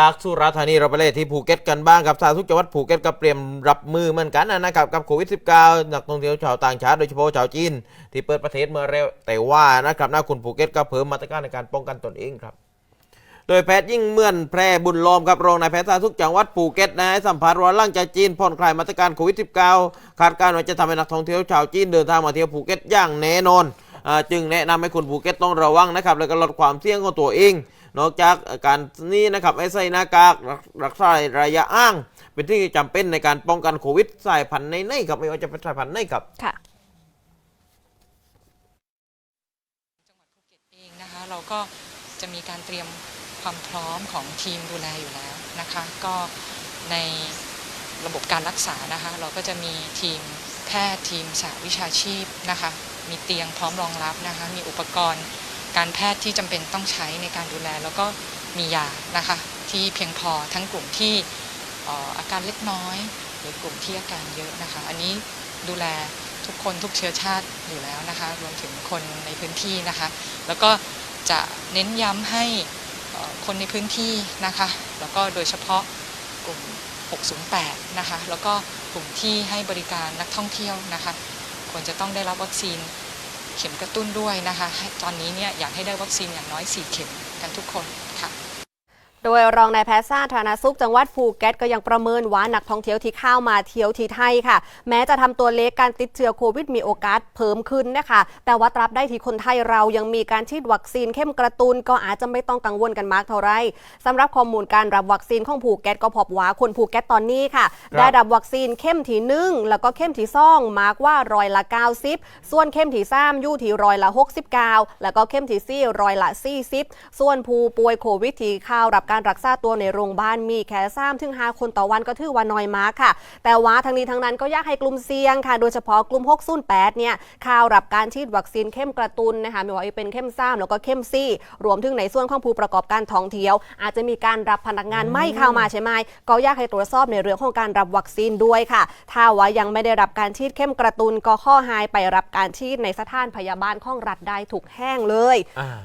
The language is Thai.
จากสุราษฎร์ธานีเราไปเลยที่ภูเก็ตกันบ้างครับสาธารณสุขจังหวัดภูเก็ตก็เตรียมรับมือเหมือนกันนะครับกับโควิด -19 นักท่องเที่ยวชาวต่างชาติโดยเฉพาะชาวจีน ที่เปิดประเทศเมื่อเร็วแต่ว่านะครับหน้าคุณภูเก็ตก็เพิ่มมาตรการในการป้องกันตนเองครับ โดยแพทย์ยิ่งเมื่อนแพร่บุญลอมครับรองนายแพทย์สาธารณสุขจังหวัดภูเก็ตนะให้สัมภาษณ์ว่าหลังจากจีนผ่อนคลายมาตรการโควิด -19 คาดการณ์ว่าจะทำให้นักท่องเที่ยวชาวจีนเดินทางมาเที่ยวภูเก็ตอย่างแน่นอนจึงแนะนำให้คนภูเก็ตต้องระวังนะครับ แล้วก็ลดความเสี่ยงของตัวเอง นอกจากการนี้นะครับให้ใส่หน้ากากรักรักษาระยะอ้าง เป็นที่จำเป็นในการป้องกันโควิดสายพันธุ์ไหนๆครับไม่ว่าจะเป็นสายพันธุ์ไหนครับค่ะเองนะคะเราก็จะมีการเตรียมความพร้อมของทีมดูแลอยู่แล้วนะคะ ก็ในระบบการรักษานะคะ เราก็จะมีทีมแพทย์ทีมสาวิชาชีพนะคะ มีเตียงพร้อมรองรับนะคะ มีอุปกรณ์ การแพทย์ที่จำเป็นต้องใช้ในการดูแล แล้วก็มียานะคะที่เพียงพอทั้งกลุ่มที่อาการเล็กน้อย หรือกลุ่มที่อาการเยอะนะคะ อันนี้ดูแลทุกคนทุกเชื้อชาติอยู่แล้วนะคะรวมถึงคนในพื้นที่นะคะ แล้วก็จะเน้นย้ำให้คนในพื้นที่นะคะ แล้วก็โดยเฉพาะกลุ่ม 608 นะคะ แล้วก็กลุ่มที่ให้บริการนักท่องเที่ยวนะคะ ควรจะต้องได้รับวัคซีน เข็มกระตุ้นด้วยนะคะ ตอนนี้เนี่ยอยากให้ได้วัคซีนอย่างน้อย 4 เข็มกันทุกคนค่ะ โดยรองนายแพทย์สาธารณสุขจังหวัดภูเก็ตก็ยังประเมินว่านักท่องเที่ยวที่เข้ามาเที่ยวที่ไทยค่ะ แม้จะทำตัวเลขกการติดเชื้อโควิดมีโอกาสเพิ่มขึ้นนะคะแต่ว่าตราบได้ที่คนไทยเรายังมีการฉีดวัคซีนเข้มกระตุนก็อาจจะไม่ต้องกังวลกันมากเท่าไหรสำหรับข้อมูลการรับวัคซีนของภูเก็ตก็พบว่าคนภูเก็ตตอนนี้ค่ะคได้รับวัคซีนเข้มที่หนึ่งแล้วก็เข้มที่สองมากว่าร้อยละ 90 ส่วนเข้มที่สามอยู่ที่ร้อยละ 69 แล้วก็เข้มที่สี่ร้อยละ 40 ส่วนผู้ป่วยโควิดที่เข้ารับการการรักษาตัวในโรงพยาบาลมีแค่3ถึง5คนต่อวันก็ถือว่าน้อยมากค่ะ แต่ว่าทั้งนี้ทั้งนั้นก็ยากให้กลุ่มเสี่ยงค่ะ โดยเฉพาะกลุ่ม608เนี่ยเข้ารับการฉีดวัคซีนเข้มกระตุนนะคะไม่ว่าจะเป็นเข้มซ้ำแล้วก็เข้มซี่ รวมถึงในส่วนของผู้ประกอบการท่องเที่ยว อาจจะมีการรับพนักงานไม่เข้ามาใช่ไหมก็ยากให้ตรวจสอบในเรื่องของการรับวัคซีนด้วยค่ะ ถ้าว่ายังไม่ได้รับการฉีดเข้มกระตุนก็ข้อหายไปรับการฉีดในสถานพยาบาลของรัฐได้ถูกแห้งเลย